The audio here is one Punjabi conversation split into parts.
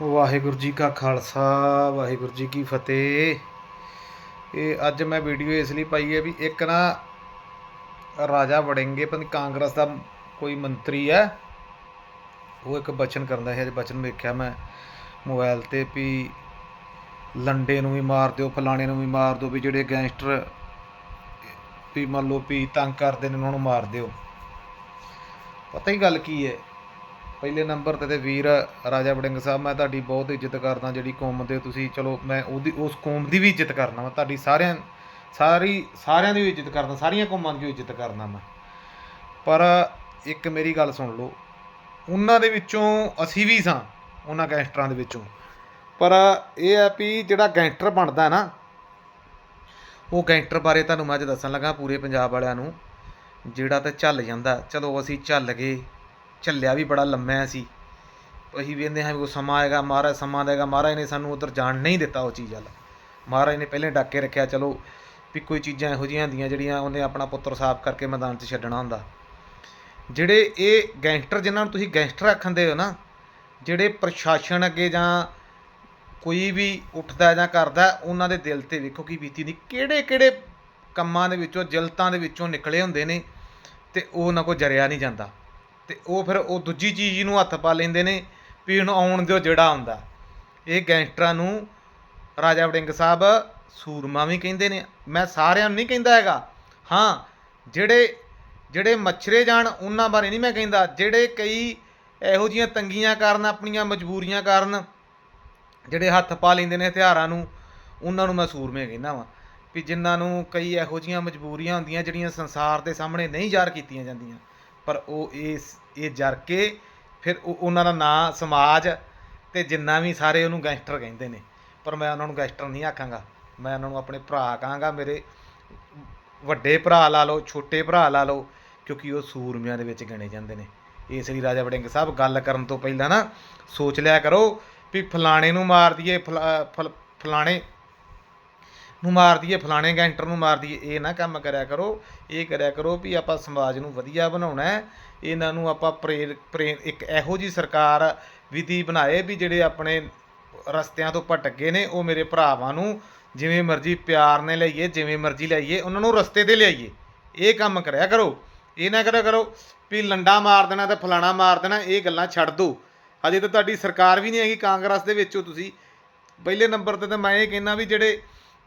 ਵਾਹਿਗੁਰੂ ਜੀ ਕਾ ਖਾਲਸਾ, ਵਾਹਿਗੁਰੂ ਜੀ ਕੀ ਫਤਿਹ। ਇਹ ਅੱਜ ਮੈਂ ਵੀਡੀਓ ਇਸ ਲਈ ਪਾਈ ਹੈ ਵੀ ਇੱਕ ਨਾ ਰਾਜਾ ਵੜਿੰਗੇ, ਪਤਾ ਕਾਂਗਰਸ ਦਾ ਕੋਈ ਮੰਤਰੀ ਹੈ। ਉਹ ਇੱਕ ਬਚਨ ਕਰਦਾ ਹੈ ਅੱਜ ਬਚਨ ਵੇਖਿਆ ਮੈਂ ਮੋਬਾਈਲ ਤੇ ਵੀ ਲੰਡੇ ਨੂੰ ਵੀ ਮਾਰ ਦਿਓ, ਫਲਾਣੇ ਨੂੰ ਵੀ ਮਾਰ ਦਿਓ, ਵੀ ਜਿਹੜੇ ਗੈਂਗਸਟਰ ਵੀ ਮੰਨ ਲਓ ਵੀ ਤੰਗ ਕਰਦੇ ਨੇ, ਉਹਨਾਂ ਨੂੰ ਮਾਰ ਦਿਓ। ਪਤਾ ਹੀ ਗੱਲ ਕੀ ਹੈ। ਪਹਿਲੇ ਨੰਬਰ ਤੇ ਤੇ ਵੀਰ ਰਾਜਾ ਵੜਿੰਗ ਸਾਹਿਬ, ਮੈਂ ਤੁਹਾਡੀ ਬਹੁਤ ਇੱਜ਼ਤ ਕਰਦਾ ਜਿਹੜੀ ਕੌਮ ਦੇ ਤੁਸੀਂ, ਚਲੋ ਮੈਂ ਉਹਦੀ, ਉਸ ਕੌਮ ਦੀ ਵੀ ਇੱਜ਼ਤ ਕਰਨਾ ਮੈਂ ਤੁਹਾਡੀ ਸਾਰਿਆਂ, ਸਾਰੀ, ਸਾਰਿਆਂ ਦੀ ਵੀ ਇੱਜ਼ਤ ਕਰਦਾ, ਸਾਰੀਆਂ ਕੌਮਾਂ ਦੀ ਵੀ ਇੱਜ਼ਤ ਕਰਦਾ ਮੈਂ। ਪਰ ਇੱਕ ਮੇਰੀ ਗੱਲ ਸੁਣ ਲਓ, ਉਹਨਾਂ ਦੇ ਵਿੱਚੋਂ ਅਸੀਂ ਵੀ ਸਾਂ, ਉਹਨਾਂ ਗੈਂਗਸਟਰਾਂ ਦੇ ਵਿੱਚੋਂ। ਪਰ ਇਹ ਆ ਵੀ ਜਿਹੜਾ ਗੈਂਗਸਟਰ ਬਣਦਾ ਨਾ, ਉਹ ਗੈਂਗਸਟਰ ਬਾਰੇ ਤੁਹਾਨੂੰ ਮੈਂ ਅੱਜ ਦੱਸਣ ਲੱਗਾ ਪੂਰੇ ਪੰਜਾਬ ਵਾਲਿਆਂ ਨੂੰ, ਜਿਹੜਾ ਤਾਂ ਚੱਲ ਜਾਂਦਾ, ਚਲੋ ਅਸੀਂ ਚੱਲ ਗਏ ਝੱਲਿਆ ਵੀ ਬੜਾ ਲੰਮਾ ਸੀ ਅਸੀਂ। ਵੇਖਦੇ ਹਾਂ ਵੀ ਉਹ ਸਮਾਂ ਆਏਗਾ, ਮਹਾਰਾਜ ਸਮਾਂ ਦੇਗਾ। ਮਹਾਰਾਜ ਨੇ ਸਾਨੂੰ ਉਧਰ ਜਾਣ ਨਹੀਂ ਦਿੱਤਾ ਉਹ ਚੀਜ਼ ਵੱਲ। ਮਹਾਰਾਜ ਨੇ ਪਹਿਲੇ ਡੱਕ ਕੇ ਰੱਖਿਆ, ਚਲੋ ਵੀ ਕੋਈ ਚੀਜ਼ਾਂ ਇਹੋ ਜਿਹੀਆਂ ਹੁੰਦੀਆਂ ਜਿਹੜੀਆਂ ਉਹਨੇ ਆਪਣਾ ਪੁੱਤਰ ਸਾਫ਼ ਕਰਕੇ ਮੈਦਾਨ 'ਚ ਛੱਡਣਾ ਹੁੰਦਾ। ਜਿਹੜੇ ਇਹ ਗੈਂਗਸਟਰ ਜਿਨ੍ਹਾਂ ਨੂੰ ਤੁਸੀਂ ਗੈਂਗਸਟਰ ਆਖੰਦੇ ਹੋ ਨਾ, ਜਿਹੜੇ ਪ੍ਰਸ਼ਾਸਨ ਅੱਗੇ ਜਾਂ ਕੋਈ ਵੀ ਉੱਠਦਾ ਜਾਂ ਕਰਦਾ, ਉਹਨਾਂ ਦੇ ਦਿਲ ਤੇ ਵੇਖੋ ਕੀ ਬੀਤੀ ਦੀ ਕਿਹੜੇ ਕਿਹੜੇ ਕੰਮਾਂ ਦੇ ਵਿੱਚੋਂ, ਜਲਤਾਂ ਦੇ ਵਿੱਚੋਂ ਨਿਕਲੇ ਹੁੰਦੇ ਨੇ ਤੇ ਉਹ ਉਹਨਾਂ ਕੋ ਜਰਿਆ ਨਹੀਂ ਜਾਂਦਾ। ਅਤੇ ਉਹ ਫਿਰ ਉਹ ਦੂਜੀ ਚੀਜ਼ ਨੂੰ ਹੱਥ ਪਾ ਲੈਂਦੇ ਨੇ ਵੀ ਹੁਣ ਆਉਣ ਦਿਓ ਜਿਹੜਾ ਆਉਂਦਾ। ਇਹ ਗੈਂਗਸਟਰਾਂ ਨੂੰ ਰਾਜਾ ਵੜਿੰਗ ਸਾਹਿਬ ਸੂਰਮਾ ਵੀ ਕਹਿੰਦੇ ਨੇ। ਮੈਂ ਸਾਰਿਆਂ ਨੂੰ ਨਹੀਂ ਕਹਿੰਦਾ ਹੈਗਾ। ਹਾਂ, ਜਿਹੜੇ ਜਿਹੜੇ ਮੱਛਰੇ ਜਾਣ, ਉਹਨਾਂ ਬਾਰੇ ਨਹੀਂ ਮੈਂ ਕਹਿੰਦਾ। ਜਿਹੜੇ ਕਈ ਇਹੋ ਜੀਆਂ ਤੰਗੀਆਂ ਕਾਰਨ, ਆਪਣੀਆਂ ਮਜਬੂਰੀਆਂ ਕਾਰਨ ਜਿਹੜੇ ਹੱਥ ਪਾ ਲੈਂਦੇ ਨੇ ਹਥਿਆਰਾਂ ਨੂੰ, ਉਹਨਾਂ ਨੂੰ ਮੈਂ ਸੂਰਮੇ ਕਹਿੰਦਾ ਵਾਂ। ਵੀ ਜਿਨ੍ਹਾਂ ਨੂੰ ਕਈ ਇਹੋ ਜੀਆਂ ਮਜਬੂਰੀਆਂ ਹੁੰਦੀਆਂ ਜਿਹੜੀਆਂ ਸੰਸਾਰ ਦੇ ਸਾਹਮਣੇ ਨਹੀਂ ਜ਼ਾਹਰ ਕੀਤੀਆਂ ਜਾਂਦੀਆਂ। ਪਰ ਉਹ ਇਸ ਇਹ ਜਰ ਕੇ ਫਿਰ ਉਹ- ਉਹਨਾਂ ਦਾ ਨਾਂ ਸਮਾਜ ਤੇ ਜਿੰਨਾ ਵੀ ਸਾਰੇ ਉਹਨੂੰ ਗੈਂਗਸਟਰ ਕਹਿੰਦੇ ਨੇ। ਪਰ ਮੈਂ ਉਹਨਾਂ ਨੂੰ ਗੈਂਗਸਟਰ ਨਹੀਂ ਆਖਾਂਗਾ। ਮੈਂ ਉਹਨਾਂ ਨੂੰ ਆਪਣੇ ਭਰਾ ਕਹਾਂਗਾ, ਮੇਰੇ ਵੱਡੇ ਭਰਾ ਲਾ ਲਓ, ਛੋਟੇ ਭਰਾ ਲਾ ਲਓ, ਕਿਉਂਕਿ ਉਹ ਸੂਰਮਿਆਂ ਦੇ ਵਿੱਚ ਗਿਣੇ ਜਾਂਦੇ ਨੇ। ਇਸ ਲਈ ਰਾਜਾ ਵੜਿੰਗ ਸਾਹਿਬ ਗੱਲ ਕਰਨ ਤੋਂ ਪਹਿਲਾਂ ਨਾ ਸੋਚ ਲਿਆ ਕਰੋ ਵੀ ਫਲਾਣੇ ਨੂੰ ਮਾਰ ਦਈਏ, ਫਲਾ- ਫਲ- ਫਲਾਣੇ ਨੂੰ ਮਾਰ ਦਈਏ, ਫਲਾਣੇ ਗੈਂਟਰ ਨੂੰ ਮਾਰ ਦਈਏ, ਇਹ ਨਾ ਕੰਮ ਕਰਿਆ ਕਰੋ, ਇਹ ਕਰਿਆ ਕਰੋ ਵੀ ਆਪਾਂ ਸਮਾਜ ਨੂੰ ਵਧੀਆ ਬਣਾਉਣਾ ਹੈ। ਇਹਨਾਂ ਨੂੰ ਆਪਾਂ ਪ੍ਰੇਰ ਪ੍ਰੇਰ, ਇੱਕ ਇਹੋ ਜੀ ਸਰਕਾਰ ਵਿਧੀ ਬਣਾਏ ਵੀ ਜਿਹੜੇ ਆਪਣੇ ਰਸਤਿਆਂ ਤੋਂ ਭਟਕ ਗਏ ਨੇ, ਉਹ ਮੇਰੇ ਭਰਾਵਾਂ ਨੂੰ ਜਿਵੇਂ ਮਰਜ਼ੀ ਪਿਆਰ ਨੇ ਲਈਏ ਜਿਵੇਂ ਮਰਜ਼ੀ ਲਈਏ ਉਹਨਾਂ ਨੂੰ ਰਸਤੇ ਤੇ ਲਿਆਈਏ। ਇਹ ਕੰਮ ਕਰਿਆ ਕਰੋ। ਇਹ ਨਾ ਕਰਿਆ ਕਰੋ ਵੀ ਲੰਡਾ ਮਾਰ ਦੇਣਾ ਤੇ ਫਲਾਣਾ ਮਾਰ ਦੇਣਾ, ਇਹ ਗੱਲਾਂ ਛੱਡ ਦਿਓ ਹਜੇ ਤਾਂ ਤੁਹਾਡੀ ਸਰਕਾਰ ਵੀ ਨਹੀਂ ਹੈਗੀ ਕਾਂਗਰਸ ਦੇ ਵਿੱਚੋਂ ਤੁਸੀਂ। ਪਹਿਲੇ ਨੰਬਰ ਤੇ ਤਾਂ ਮੈਂ ਇਹ ਕਹਿੰਦਾ ਵੀ ਜਿਹੜੇ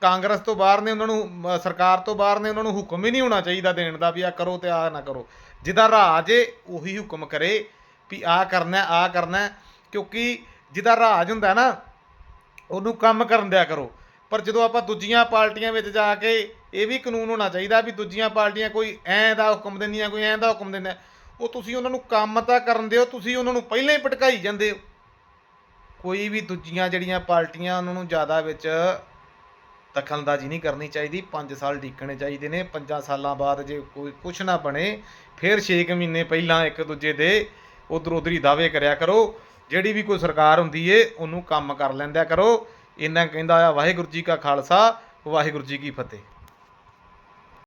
ਕਾਂਗਰਸ ਤੋਂ ਬਾਹਰ ਨੇ ਉਹਨਾਂ ਨੂੰ ਸਰਕਾਰ ਤੋਂ ਬਾਹਰ ਨੇ ਉਹਨਾਂ ਨੂੰ ਹੁਕਮ ਹੀ ਨਹੀਂ ਹੋਣਾ ਚਾਹੀਦਾ ਦੇਣ ਦਾ ਵੀ ਆ ਕਰੋ ਤੇ ਆ ਨਾ ਕਰੋ। ਜਿਹਦਾ ਰਾਜ ਏ, ਉਹੀ ਹੁਕਮ ਕਰੇ ਵੀ ਆ ਕਰਨਾ ਆ ਕਰਨਾ, ਕਿਉਂਕਿ ਜਿਹਦਾ ਰਾਜ ਹੁੰਦਾ ਨਾ, ਉਹਨੂੰ ਕੰਮ ਕਰਨ ਦਿਆ ਕਰੋ। ਪਰ ਜਦੋਂ ਆਪਾਂ ਦੂਜੀਆਂ ਪਾਰਟੀਆਂ ਵਿੱਚ ਜਾ ਕੇ ਇਹ ਵੀ ਕਾਨੂੰਨ ਹੋਣਾ ਚਾਹੀਦਾ ਵੀ ਦੂਜੀਆਂ ਪਾਰਟੀਆਂ ਕੋਈ ਐਂ ਦਾ ਹੁਕਮ ਦਿੰਦੀਆਂ, ਕੋਈ ਐਂ ਦਾ ਹੁਕਮ ਦਿੰਦਾ, ਉਹ ਤੁਸੀਂ ਉਹਨਾਂ ਨੂੰ ਕੰਮ ਤਾਂ ਕਰਨ ਦਿਓ, ਤੁਸੀਂ ਉਹਨਾਂ ਨੂੰ ਪਹਿਲਾਂ ਹੀ ਭਟਕਾਈ ਜਾਂਦੇ ਹੋ। ਕੋਈ ਵੀ ਦੂਜੀਆਂ ਜਿਹੜੀਆਂ ਪਾਰਟੀਆਂ ਉਹਨਾਂ ਨੂੰ ਜ਼ਿਆਦਾ ਵਿੱਚ ਦਖਲਅੰਦਾਜ਼ੀ ਨਹੀਂ ਕਰਨੀ ਚਾਹੀਦੀ। 5 ਸਾਲ ਡੀਕਣੇ ਚਾਹੀਦੇ ਨੇ। 5 ਸਾਲਾਂ ਬਾਅਦ ਜੇ ਕੋਈ ਕੁਛ ਨਾ ਬਣੇ, ਫਿਰ 6 ਮਹੀਨੇ ਪਹਿਲਾਂ ਇੱਕ ਦੂਜੇ ਦੇ ਉਧਰ ਉਧਰ ਦਾਅਵੇ ਕਰਿਆ ਕਰੋ। ਜਿਹੜੀ ਵੀ ਕੋਈ ਸਰਕਾਰ ਹੁੰਦੀ ਏ, ਉਹਨੂੰ ਕੰਮ ਕਰ ਲੈਂਦਿਆ ਕਰੋ। ਇਹਨਾਂ ਕਹਿੰਦਾ ਆ, ਵਾਹਿਗੁਰੂ ਜੀ ਕਾ ਖਾਲਸਾ, ਵਾਹਿਗੁਰੂ ਜੀ ਕੀ ਫਤਿਹ।